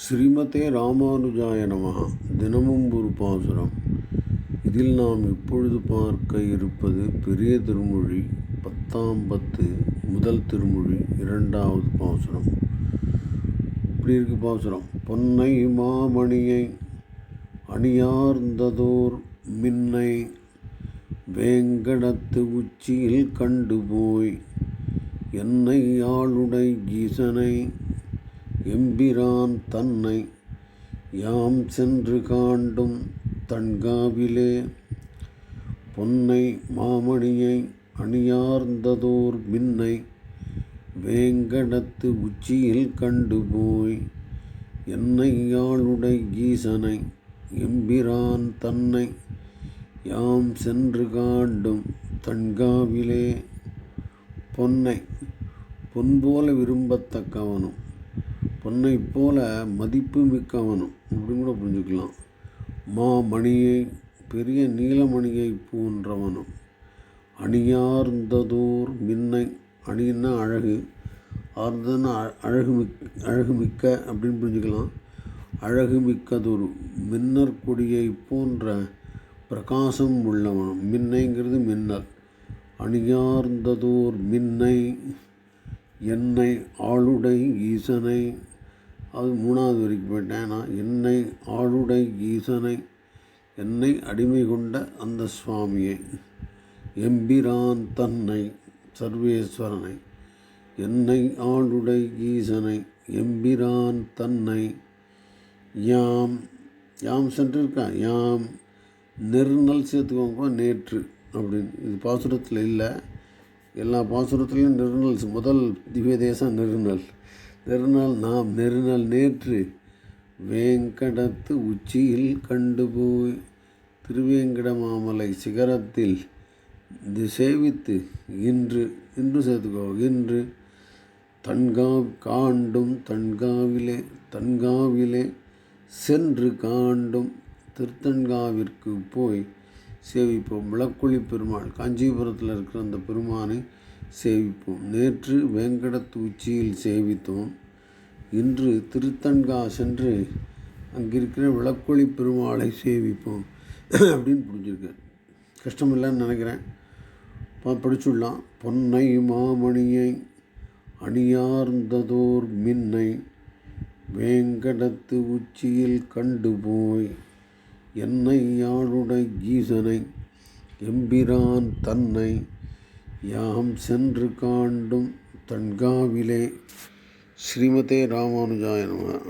ஸ்ரீமதே ராமானுஜாய நமகா தினமும் ஒரு பாசுரம். இதில் நாம் இப்பொழுது பார்க்க இருப்பது பெரிய திருமொழி பத்தாம் பத்து முதல் திருமொழி இரண்டாவது பாசுரம். இப்படி இருக்கு பாசுரம். பொன்னை மாமணியை அணியார்ந்ததோர் மின்னை வேங்கடத்து உச்சியில் கண்டு போய் என்னை ஆளுடை ஈசனை எம்பிரான் தன்னை யாம் சென்று காண்டும் தன்காவிலே பொன்னை மாமணியை அணியார்ந்ததோர் மின்னை வேங்கடத்து உச்சியில் கண்டு போய் என்னை யாளுடை ஈசனை எம்பிரான் தன்னை யாம் சென்று காண்டும் தன்காவிலே பொன்னை பொன்போல விரும்பத்தக்கவனும் பொன்னை போல மதிப்பு மிக்கவனும். அப்படின்னு கூட புரிஞ்சுக்கலாம். மா மணியை பெரிய நீலமணியை போன்றவனும். அணியார்ந்ததோர் மின்னை அணின்னா அழகு. ஆர்ந்ததுன்னா அழகு மிக் அழகு மிக்க அப்படின்னு புரிஞ்சுக்கலாம். அழகு மிக்கதொரு மின்னர் கொடியை போன்ற பிரகாசம் உள்ளவனும். மின்னைங்கிறது மின்னல் அணியார்ந்ததோர் மின்னை என்னை ஆளுடை ஈசனை அது மூணாவது வரைக்கும் போயிட்டேன். நான் என்னை ஆளுடை ஈசனை என்னை அடிமை கொண்ட அந்த சுவாமியை எம்பிரான் தன்னை சர்வேஸ்வரனை என்னை ஆளுடை ஈசனை எம்பிரான் தன்னை யாம் யாம் சென்றிருக்கா? யாம் நெருநல் சேர்த்துக்கோங்க நேற்று அப்படின்னு. இது பாசுரத்தில் இல்லை. எல்லா பாசுரத்துலேயும் நெருநல் முதல் திவ்ய தேசம் நெருநல். நெருநாள் நாம் நெருநல் நேற்று வேங்கடத்து உச்சியில் கண்டு போய் சிகரத்தில் இது சேவித்து இன்று இன்று சேர்த்துக்கோ இன்று தன்கா காண்டும் தன்காவிலே தன்காவிலே சென்று காண்டும் திருத்தன்காவிற்கு போய் சேவிப்போம். விளக்குழி பெருமாள் காஞ்சிபுரத்தில் இருக்கிற அந்த பெருமானை சேவிப்போம். நேற்று வேங்கடத்து உச்சியில் சேவித்தோம். இன்று திருத்தன்கா சென்று அங்கிருக்கிற விளக்கொளி பெருமாளை சேவிப்போம் அப்படின்னு புரிஞ்சிருக்கேன் கஷ்டமில்லைன்னு நினைக்கிறேன். படிச்சுடலாம். பொன்னை மாமணியை அணியார்ந்ததோர் மின்னை வேங்கடத்து உச்சியில் கண்டு போய் என்னை யாழுடை ஈசனை எம்பிரான் தன்னை யாம் சென்று காண்டும் தன்காவிலே ஸ்ரீமதே ராமானுஜாய நம.